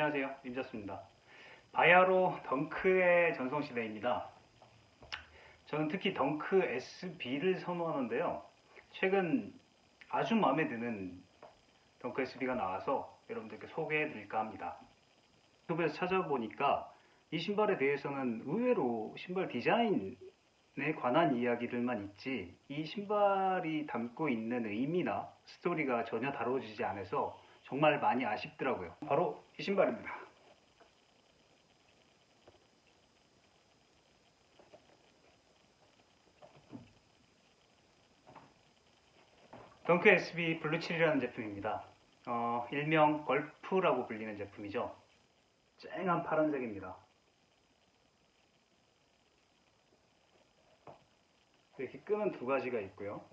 안녕하세요. 임자수입니다. 바야로 덩크의 전성시대입니다. 저는 특히 덩크 SB를 선호하는데요. 최근 아주 마음에 드는 덩크 SB가 나와서 여러분들께 소개해 드릴까 합니다. 유튜브에서 찾아보니까 이 신발에 대해서는 의외로 신발 디자인에 관한 이야기들만 있지 이 신발이 담고 있는 의미나 스토리가 전혀 다뤄지지 않아서 정말 많이 아쉽더라고요. 바로 이 신발입니다. 덩크 SB 블루7이라는 제품입니다. 어, 일명 걸프라고 불리는 제품이죠. 쨍한 파란색입니다. 이렇게 끄는 두 가지가 있고요.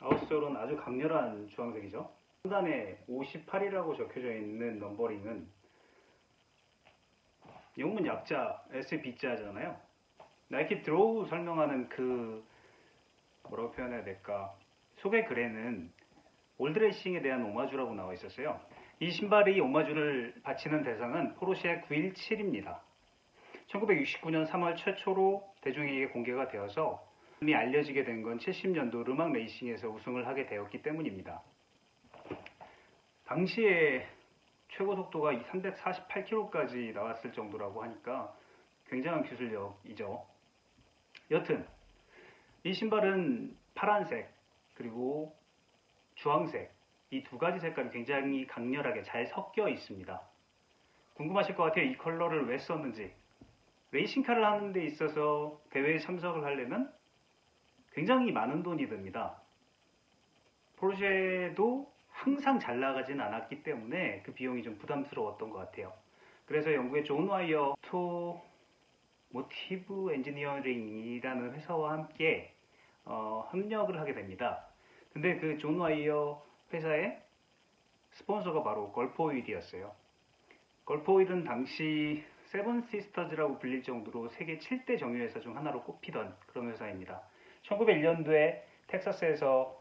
아웃솔은 아주 강렬한 주황색이죠. 상단에 58이라고 적혀져 있는 넘버링은 영문 약자 SB자잖아요. 나이키 드로우 설명하는 그 뭐라고 표현해야 될까 소개 글에는 올드레이싱에 대한 오마주라고 나와 있었어요. 이 신발이 오마주를 바치는 대상은 포르쉐 917입니다. 1969년 3월 최초로 대중에게 공개가 되어서 이미 알려지게 된 건 70년도 르막 레이싱에서 우승을 하게 되었기 때문입니다. 당시에 최고 속도가 348km까지 나왔을 정도라고 하니까 굉장한 기술력이죠. 여튼 이 신발은 파란색 그리고 주황색 이 두 가지 색깔이 굉장히 강렬하게 잘 섞여 있습니다. 궁금하실 것 같아요. 이 컬러를 왜 썼는지. 레이싱카를 하는 데 있어서 대회에 참석을 하려면 굉장히 많은 돈이 듭니다. 포르쉐도 항상 잘 나가진 않았기 때문에 그 비용이 좀 부담스러웠던 것 같아요. 그래서 영국의 존 와이어 토 모티브 엔지니어링이라는 회사와 함께 어, 협력을 하게 됩니다. 근데 그 존 와이어 회사의 스폰서가 바로 걸프오일이었어요. 걸프오일은 당시 세븐 시스터즈라고 불릴 정도로 세계 7대 정유회사 중 하나로 꼽히던 그런 회사입니다. 1901년도에 텍사스에서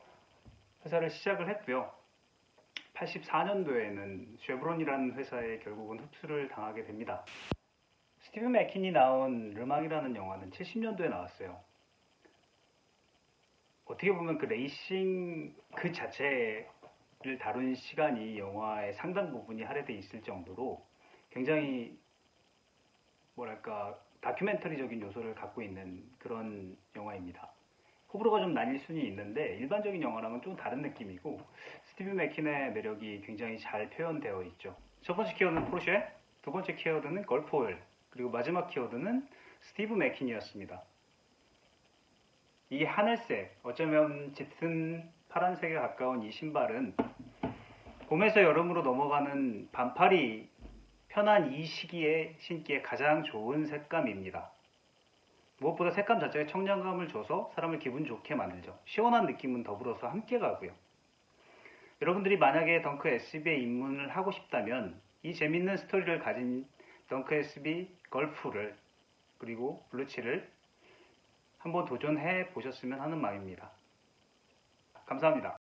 회사를 시작을 했고요. 84년도에는 쉐브론이라는 회사에 결국은 흡수를 당하게 됩니다. 스티브 맥킨이 나온 르망이라는 영화는 70년도에 나왔어요. 어떻게 보면 그 레이싱 그 자체를 다룬 시간이 영화의 상당 부분이 할애돼 있을 정도로 굉장히 뭐랄까 다큐멘터리적인 요소를 갖고 있는 그런 영화입니다. 호불호가 좀 나뉠 수는 있는데 일반적인 영화랑은 좀 다른 느낌이고 스티브 맥킨의 매력이 굉장히 잘 표현되어 있죠. 첫 번째 키워드는 포르쉐, 두 번째 키워드는 걸프오일, 그리고 마지막 키워드는 스티브 맥킨이었습니다. 이 하늘색, 어쩌면 짙은 파란색에 가까운 이 신발은 봄에서 여름으로 넘어가는 반팔이 편한 이 시기에 신기에 가장 좋은 색감입니다. 무엇보다 색감 자체가 청량감을 줘서 사람을 기분 좋게 만들죠. 시원한 느낌은 더불어서 함께 가고요. 여러분들이 만약에 덩크 SB에 입문을 하고 싶다면 이 재밌는 스토리를 가진 덩크 SB 걸프를 그리고 블루치를 한번 도전해 보셨으면 하는 마음입니다. 감사합니다.